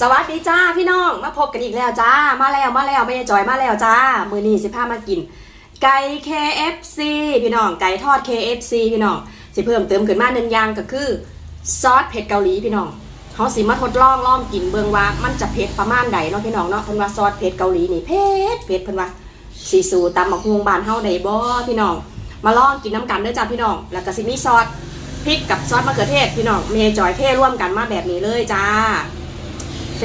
สวัสดีจ้าพี่น้องมาพบกันอีกแล้วจ้ามาแล้วมาแล้วไม่จอยมาแล้วจ้า มือนี้สิพามากิน ไก่ KFC พี่น้องไก่ทอด KFC พี่น้องสิเพิ่มเติมขึ้นมาหนึ่งอย่างก็คือซอสเผ็ดเกาหลีพี่น้องเขาสิมาทดลองลองกินเบิ่งว่ามันจะเผ็ดประมาณใดเนาะพี่น้องเนาะเพิ่นว่าซอสเผ็ดเกาหลีนี่เผ็ดเผ็ดเพิ่นว่าสีสูตำบักฮวงบานเฮาได้บ่พี่น้องมาลองกินน้ำกันเด้อจ้าพี่น้องแล้วก็สิมีซอสพริกกับซอสมะเขือเทศพี่น้องเมย์จอยเทร่วมกันมาแบบนี้เลยจ้า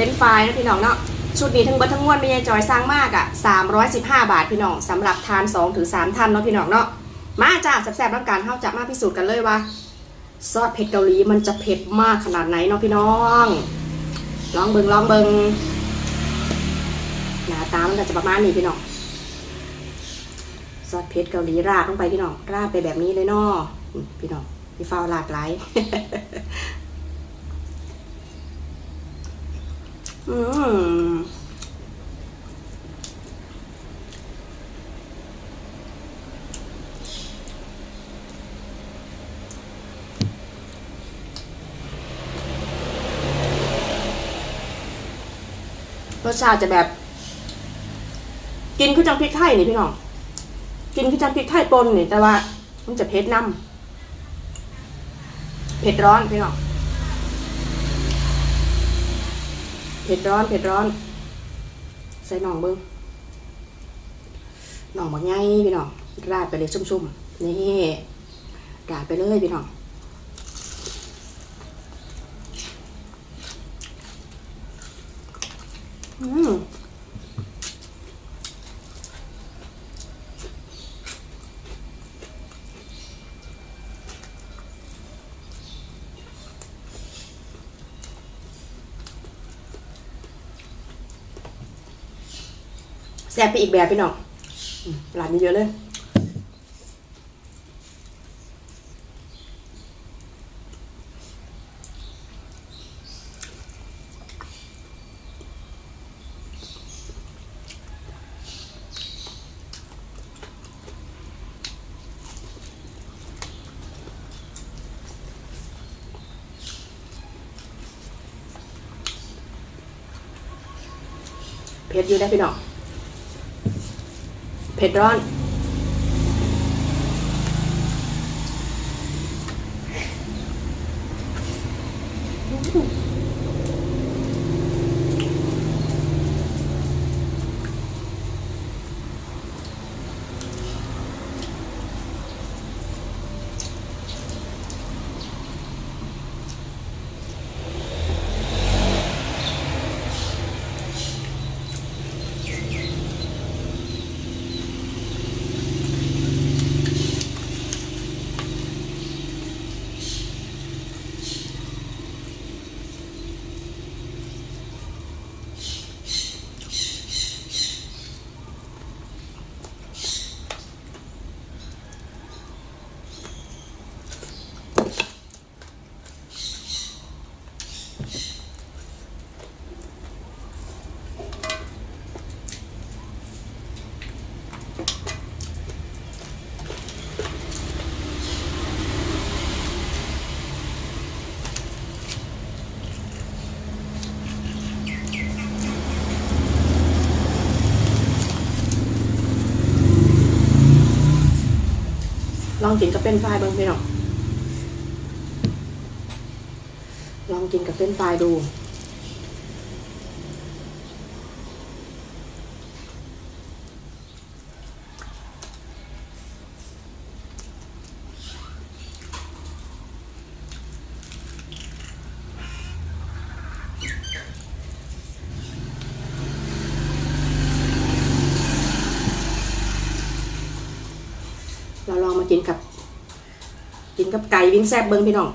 ฟรนฟรายนะพี่น้องเนาะชุดนี้ทั้งเบิดทั้งมวลไม่ใช่จอยสร้างมากอะ่ะ315 บาทพี่น้องสำหรับทาน2ถึง3ท่านเนาะพี่น้องเนาะมาจ้าแซ่บๆน้ำกันเฮาจะมาพิสูจน์กันเลยว่าซอสเผ็ดเกาหลีมันจะเผ็ดมากขนาดไหนเนาะพี่น้องลองเบิงลองเบิงหน้าตามันก็จะประมาณนี้พี่น้องซอสเผ็ดเกาหลีราดลงไปพี่น้องราดไปแบบนี้เลยเนาะพี่น้องพี่ฟ้าวหลากหลาย อืมรสชาติจะแบบ กินคือจังพริกไทยนี่พี่น้อง กินคือจังพริกไทยปนนี่แต่ว่า มันจะเผ็ดน้ำเผ็ดร้อนพี่น้อง เผ็ดร้อนเผ็ดร้อน ใส่หน่องเบิ้งหน่องบักไงพี่น้องราดไปเลยชุ่มๆนี่ราดไปเลยพี่น้องอืม ซ่บไปอีกแบบพี่น้องร้านนี้เยอะเลยเผ็ดอยู่ได้พี่น้อง เผ็ดร้อน องกินกับเป็นไฟบ้างพี่น้องลองกินกับเป็นไฟดู เราลองมา กินกับ กินกับไก่วิ่งแซบเบิ้งพี่น้อง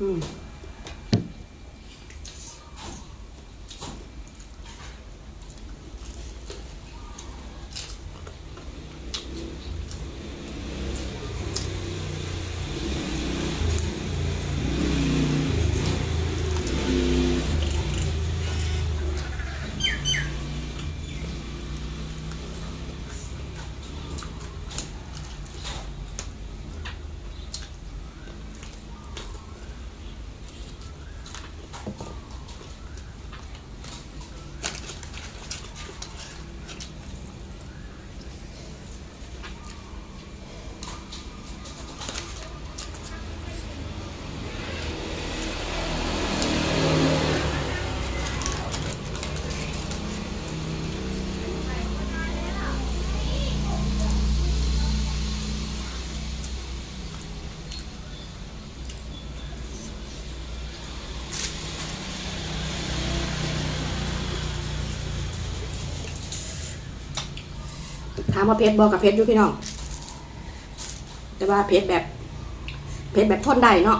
อืม ถามว่าเพชรบอกกับเพชรอยู่พี่น้อง แต่ว่าเพชรแบบ เพชรแบบทนได้เนาะ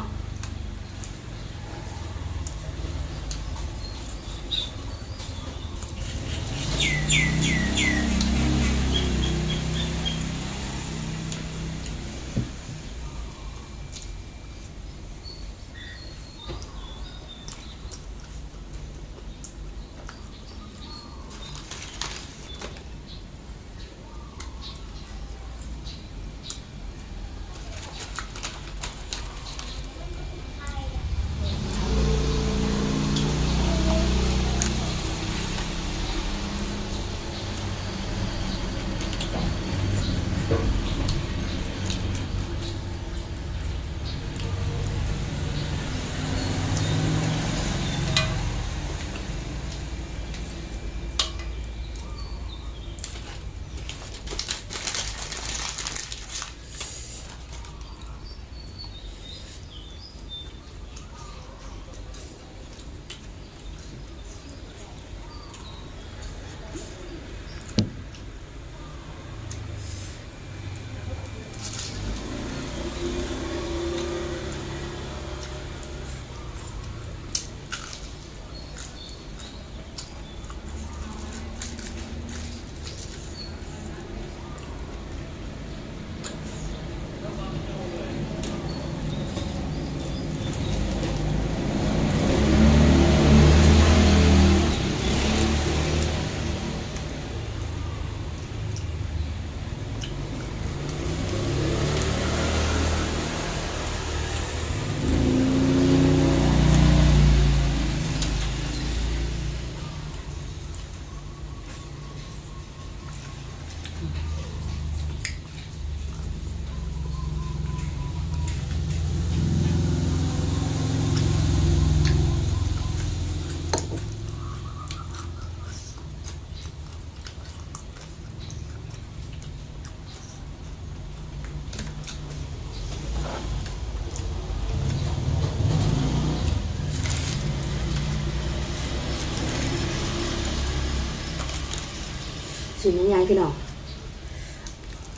สียังไงพี่น้อง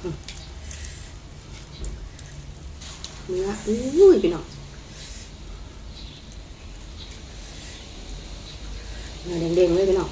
อืมเนื้ออุ้ยพี่น้องเนื้อเด้งๆเลยพี่น้อง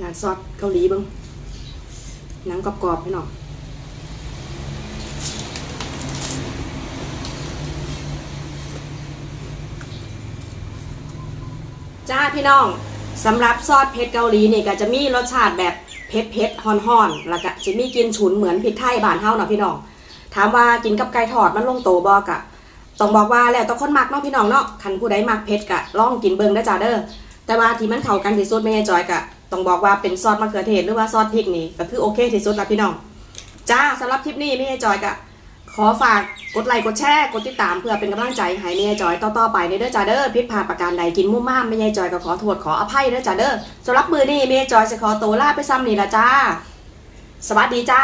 หนังซอสเกาหลีบิ้งหนังกรอบๆพี่น้องจ้าพี่น้องสำหรับซอสเผ็ดเกาหลีนี่ก็จะมีรสชาติแบบเผ็ดเผ็ดๆฮ้อนๆแล้วก็จะมีกินฉุนเหมือนพริกไทยบ้านเฮาเนาะพี่น้องถามว่ากินกับไก่ทอดมันลงโตบอกะต้องบอกว่าแล้วแต่คนมักเนาะพี่น้องเนาะคันผู้ใดมักเผ็ดกะลองกินเบิ่งได้จ้าเด้อแต่ว่าที่มันเข้ากันที่สุดไม่ใช่จอยกะ ต้องบอกว่าเป็นซอสมะเขือเทศหรือว่าซอสพริกนี่ก็คือโอเคที่สุดละพี่น้อง จ้าสำหรับคลิปนี้ไม่ใช่จอยกะขอฝากกดไลค์กดแชร์กดติดตามเพื่อเป็นกำลังใจให้เมียจอยต่อๆไปในเด้อจ้าเด้อพิษผ่านประการใดกินมุ่มม่ามไม่ใช่จอยก็ขอโทษขออภัยเด้อจ้าเด้อสำหรับมือนี้เมียจอยจะขอตัวลาไปซ้ำนี่ละจ้า สวัสดีจ้า